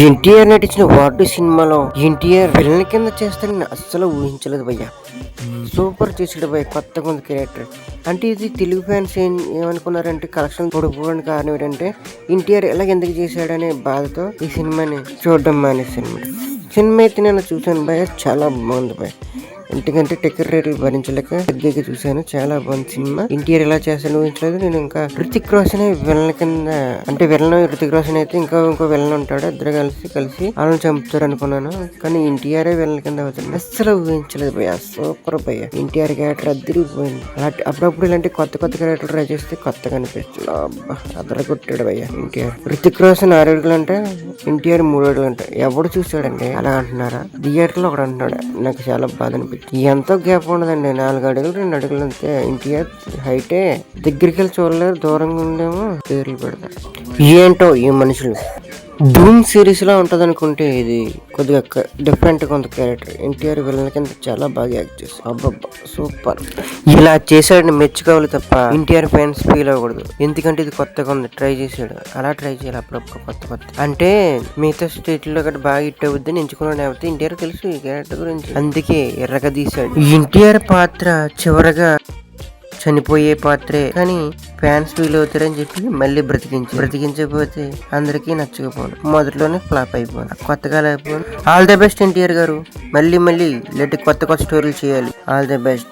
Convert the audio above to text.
ఎన్టీఆర్ నటించిన వార్డు సినిమాలో ఎన్టీఆర్ విలన్ కింద చేస్తానని అస్సలు ఊహించలేదు భయ్య. సూపర్ చేసాడు భయ్య కొత్తగా ఉంది క్యారెక్టర్ అంటే ఇది తెలుగు ఫ్యాన్స్ ఏం ఏమనుకున్నారంటే కలెక్షన్ తొడుపుకోవడానికి కారణం ఏంటంటే ఎన్టీఆర్ ఎలా ఎందుకు చేశాడనే బాధతో ఈ సినిమాని చూడడం మానేసాను సినిమా అయితే నేను చూశాను భయ్య చాలా బాగుంది భయ్య. ఎందుకంటే టికెట్ రేట్లు భరించలేక పెద్దగా చూశాను. చాలా బాగుంది సినిమా. ఎన్టీఆర్ ఎలా చేస్తాను ఊహించలేదు. నేను ఇంకా రితిక్ రోషన్ విలన్ కింద అంటే విలన్ రితిక్ రోషన్ అయితే ఇంకా ఇంకో విలన్ ఉంటాడు. ఇద్దరు కలిసి కలిసి వాళ్ళని చంపుతారు అనుకున్నాను. కానీ ఎన్టీఆర్ విలన్ కింద అవుతుంది అస్సలు ఊహించలేదు భయ్య. సూపర్ భయ్య. ఎన్టీఆర్ క్యారెక్టర్ అద్దరిపోయింది. అలాంటి అప్పుడప్పుడు ఇలాంటి కొత్త కొత్త క్యారెక్టర్ ట్రై చేస్తే కొత్తగా అనిపిస్తుంది. అబ్బా అదర కొట్టాడు భయ్య ఎన్టీఆర్ రితిక్ రోషన్ ఆరు అడుగులు అంటే ఎన్టీఆర్ మూడు అడుగులు అంటే ఎవడు చూసాడండి అలా అంటున్నారా? థియేటర్లో ఒకడు అంటున్నాడు. నాకు చాలా బాధ అనిపించింది ఎంతో గ్యాప్ ఉండదండి? నాలుగు అడుగులు రెండు అడుగులు అంతే. ఎన్టీఆర్ హైటే దగ్గరికి వెళ్ళి చూడలేరు దూరంగా ఉండేమో పేర్లు పెడతారు. ఏంటో ఈ మనుషులు? డూమ్ సిరీస్ ఉంటుంది అనుకుంటే ఇది కొద్దిగా డిఫరెంట్ కొంత క్యారెక్టర్ ఎన్టీఆర్ విలన్ కింద చాలా బాగా యాక్ట్ చేస్తారు అబ్బబ్బా సూపర్ ఇలా చేశాడని మెచ్చుకోవాలి తప్ప ఎన్టీఆర్ ఫ్యాన్స్ ఫీల్ అవ్వకూడదు. ఎందుకంటే ఇది కొత్తగా ఉంది. ట్రై చేశాడు. అలా ట్రై చేయాలి అప్పుడప్పుడు కొత్త కొత్త. అంటే మిగతా స్టేట్లో గట్రా బాగా హిట్ అవుద్ది ఎంచుకున్నాడు లేకపోతే ఎన్టీఆర్ తెలుసు ఈ క్యారెక్టర్ గురించి. అందుకే ఎర్రగా తీశాడు ఎన్టీఆర్ పాత్ర చివరగా చనిపోయే పాత్రే. కానీ ఫ్యాన్స్ ఫీల్ అవుతారని చెప్పి మళ్ళీ బ్రతికించి. బ్రతికించకపోతే అందరికీ నచ్చకపోను. మొదట్లోనే ఫ్లాప్ అయిపోను. కొత్తగా లేకపోను. All the best NTR garu. మళ్ళీ మళ్ళీ ఇలాంటి కొత్త కొత్త స్టోరీలు చేయాలి. All the best.